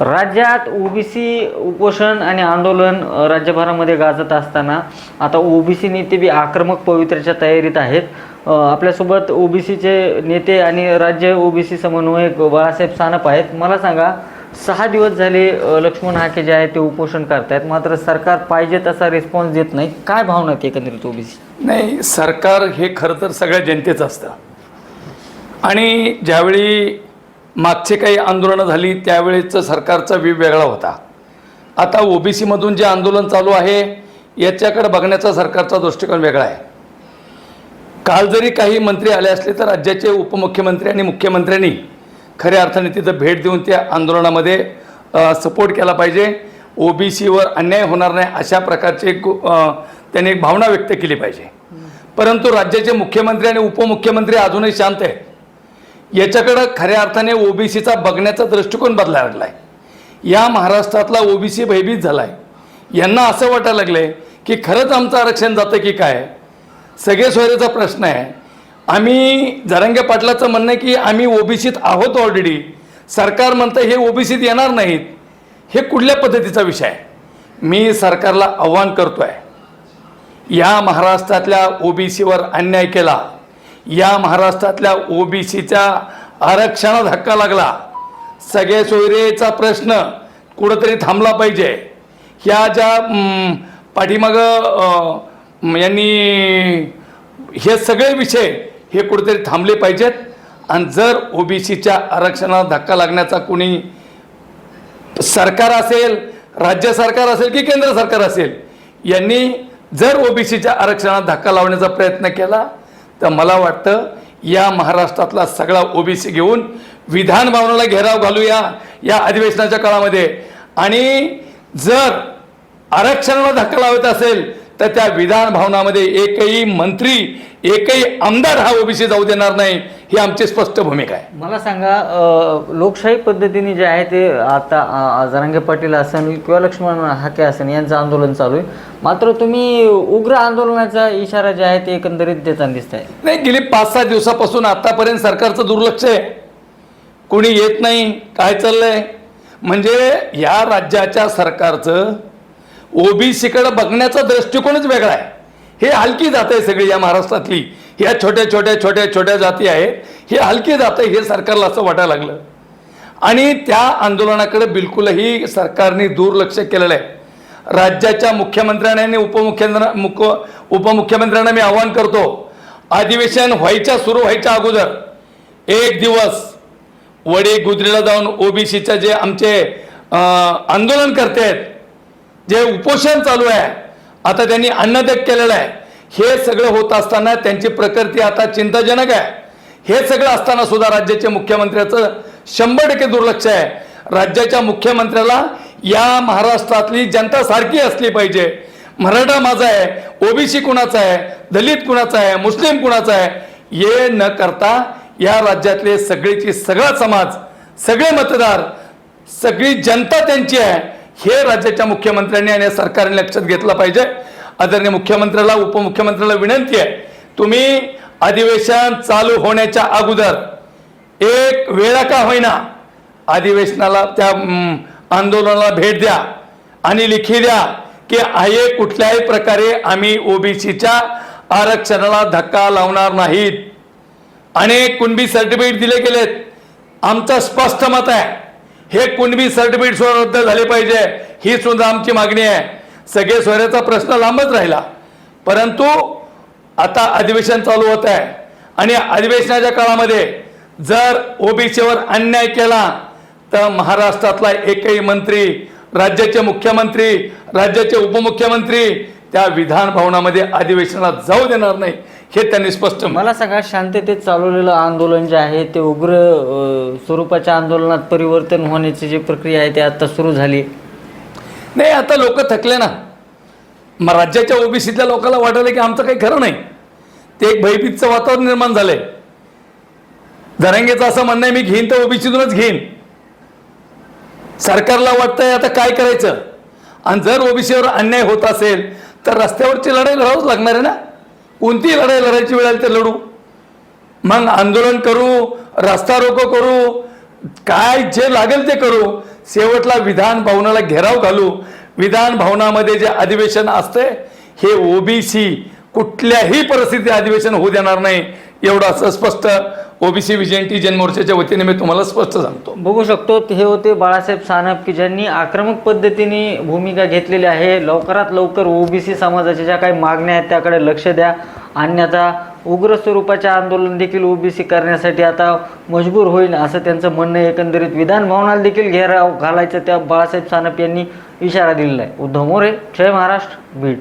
राज्यात ओबीसी उपोषण आणि आंदोलन राज्यभरामध्ये गाजत असताना आता ओबीसी नेते बी आक्रमक पवित्र्याच्या तयारीत आहेत. आपल्यासोबत ओबीसीचे नेते आणि राज्य ओबीसी समन्वयक बाळासाहेब सानप आहेत. मला सांगा सहा दिवस झाले लक्ष्मण हाके जे आहे ते उपोषण करतायत. मात्र सरकार पाहिजे तसा रिस्पॉन्स देत नाही. काय भावना आहेत एकंदरीत ओबीसी? नाही सरकार हे खरं तर सगळ्या जनतेचं असतं. आणि ज्यावेळी मागचे काही आंदोलनं झाली त्यावेळेचं सरकारचा व्ह्यू वेगळा होता. आता ओबीसीमधून जे आंदोलन चालू आहे याच्याकडे बघण्याचा सरकारचा दृष्टिकोन वेगळा आहे. काल जरी काही मंत्री आले असले तर राज्याचे उपमुख्यमंत्री आणि मुख्यमंत्र्यांनी खऱ्या अर्थाने तिथं भेट देऊन त्या आंदोलनामध्ये सपोर्ट केला पाहिजे. ओबीसीवर अन्याय होणार नाही अशा प्रकारचे एक त्यांनी एक भावना व्यक्त केली पाहिजे. परंतु राज्याचे मुख्यमंत्री आणि उपमुख्यमंत्री अजूनही शांत आहेत. याच्याकडं खऱ्या अर्थाने ओबीसीचा बघण्याचा दृष्टिकोन बदलायला लागला आहे या महाराष्ट्रातला ओबीसी भयभीत झाला आहे यांना असं वाटायला लागलं आहे की खरंच आमचं आरक्षण जातं की काय? सगळे सोयरेचा प्रश्न आहे. आम्ही जरांगे पाटलाचं म्हणणं आहे की आम्ही ओबीसीत आहोत ऑलरेडी सरकार म्हणतं हे ओबीसीत येणार नाहीत. हे कुठल्या पद्धतीचा विषय आहे? मी सरकारला आव्हान करतो आहे या महाराष्ट्रातल्या ओबीसीवर अन्याय केला. या महाराष्ट्रातल्या ओबीसीच्या आरक्षणात धक्का लागला. सगळे सोयरेचा प्रश्न कुठंतरी थांबला पाहिजे. ह्या ज्या पाठीमागं यांनी हे सगळे विषय हे कुठेतरी थांबले पाहिजेत. आणि जर ओबीसीच्या आरक्षणाला धक्का लागण्याचा कोणी सरकार असेल राज्य सरकार असेल की केंद्र सरकार असेल यांनी जर ओबीसीच्या आरक्षणात धक्का लावण्याचा प्रयत्न केला तर मला वाटतं या महाराष्ट्रातला सगळा ओबीसी घेऊन विधान भवनाला घेराव घालूया या अधिवेशनाच्या काळामध्ये. आणि जर आरक्षणाला धक्का लावत असेल तर त्या विधान भवनामध्ये एकही मंत्री एकही आमदार हा ओबीसी जाऊ देणार नाही ही आमची स्पष्ट भूमिका आहे. मला सांगा लोकशाही पद्धतीने जे आहे ते आता जरांगे पाटील असेल किंवा लक्ष्मण हाके असेल यांचं आंदोलन चालू आहे. मात्र तुम्ही उग्र आंदोलनाचा इशारा जे आहे ते एकंदरीत देताना दिसत आहे नाही गेली पाच सहा दिवसापासून आतापर्यंत सरकारचं दुर्लक्ष आहे. कोणी येत नाही काय चाललंय? म्हणजे या राज्याच्या सरकारचं ओबीसीकडे बघण्याचा दृष्टिकोनच वेगळा आहे. हे हलकी जात आहे सगळी या महाराष्ट्रातली. ह्या छोट्या छोट्या छोट्या छोट्या जाती आहेत. हे हलकी जात आहे हे सरकारला असं वाटायला लागलं. आणि त्या आंदोलनाकडे बिलकुलही सरकारने दुर्लक्ष केलेलं आहे. राज्याच्या मुख्यमंत्र्यांना आणि उपमुख्यमंत्र्या मुख उपमुख्यमंत्र्यांना मी आवाहन करतो अधिवेशन व्हायच्या सुरू व्हायच्या अगोदर एक दिवस वडे गुजरीला जाऊन ओबीसीच्या जे आमचे आंदोलन आंदोलन करतायत जे उपोषण चालू आहे आता त्यांनी अन्नदेक केलेलं आहे. हे सगळं होत असताना त्यांची प्रकृती आता चिंताजनक आहे. हे सगळं असताना सुद्धा राज्याच्या मुख्यमंत्र्याचं शंभर टक्के दुर्लक्ष आहे. राज्याच्या मुख्यमंत्र्याला या महाराष्ट्रातली जनता सारखी असली पाहिजे. मराठा माझा आहे ओबीसी कुणाचा आहे दलित कुणाचा आहे मुस्लिम कुणाचा आहे हे न करता या राज्यातले सगळेची सगळा समाज सगळे मतदार सगळी जनता त्यांची आहे. हे राज्याच्या मुख्यमंत्र्यांनी आणि सरकारने लक्षात घेतलं पाहिजे. आदरणीय मुख्यमंत्र्याला उपमुख्यमंत्र्याला विनंती आहे तुम्ही अधिवेशन चालू होण्याच्या अगोदर एक वेळा का होईना अधिवेशनाला त्या आंदोलनाला भेट द्या आणि लिखी द्या की आहे कुठल्याही प्रकारे आम्ही ओबीसीच्या आरक्षणाला धक्का लावणार नाहीत. अनेक कुणबी सर्टिफिकेट दिले गेलेत. आमचं स्पष्ट मत आहे. हे कुणबी सर्टिफिकेट सुद्धा रद्द झाले पाहिजे ही सुद्धा आमची मागणी आहे. सगळे सोयऱ्याचा प्रश्न लांबच राहिला. परंतु आता अधिवेशन चालू होत आहे. आणि अधिवेशनाच्या काळामध्ये जर ओबीसीवर अन्याय केला तर महाराष्ट्रातला एकही मंत्री राज्याचे मुख्यमंत्री राज्याचे उपमुख्यमंत्री त्या विधान भवनामध्ये अधिवेशनाला जाऊ देणार नाही. हे त्यांनी स्पष्ट मला सांगा शांततेत चालवलेलं आंदोलन जे आहे ते उग्र स्वरूपाच्या आंदोलनात परिवर्तन होण्याची जी प्रक्रिया आहे ती आता सुरू झाली. नाही आता लोक थकले ना. मग राज्याच्या ओबीसीतल्या लोकांना वाटलं की आमचं काही खरं नाही. ते एक भयभीतचं वातावरण निर्माण झालंय. जरांगेचं असं म्हणणं आहे मी घेईन तर ओबीसीतूनच घेईन. सरकारला वाटतंय आता काय करायचं? आणि जर ओबीसीवर अन्याय होत असेल तर रस्त्यावरची लढाई लढावंच लागणार आहे ना? कोणतीही लढाई लढायची वेळ आली तर लढू. मग आंदोलन करू रस्ता रोको करू काय जे लागेल ते करू. शेवटला विधान भवनाला घेराव घालू. विधान भवनामध्ये जे अधिवेशन असते हे ओबीसी कुठल्याही परिस्थिती अधिवेशन होऊ देणार नाही. एवढं असं स्पष्ट ओबीसी विजयंती जनमोर्चाच्या वतीने मी तुम्हाला स्पष्ट सांगतो. बघू शकतो हे होते बाळासाहेब सानप की ज्यांनी आक्रमक पद्धतीने भूमिका घेतलेली आहे. लवकरात लवकर ओबीसी समाजाच्या ज्या काही मागण्या आहेत त्याकडे लक्ष द्या. अन्यथा उग्र स्वरूपाचे आंदोलन देखील ओबीसी करण्यासाठी आता मजबूर होईल असं त्यांचं म्हणणं एकंदरीत विधान भवनाला देखील घेराव घालायचं त्या बाळासाहेब सानप यांनी इशारा दिलेला आहे. उद्धव मोरे जय महाराष्ट्र बीड.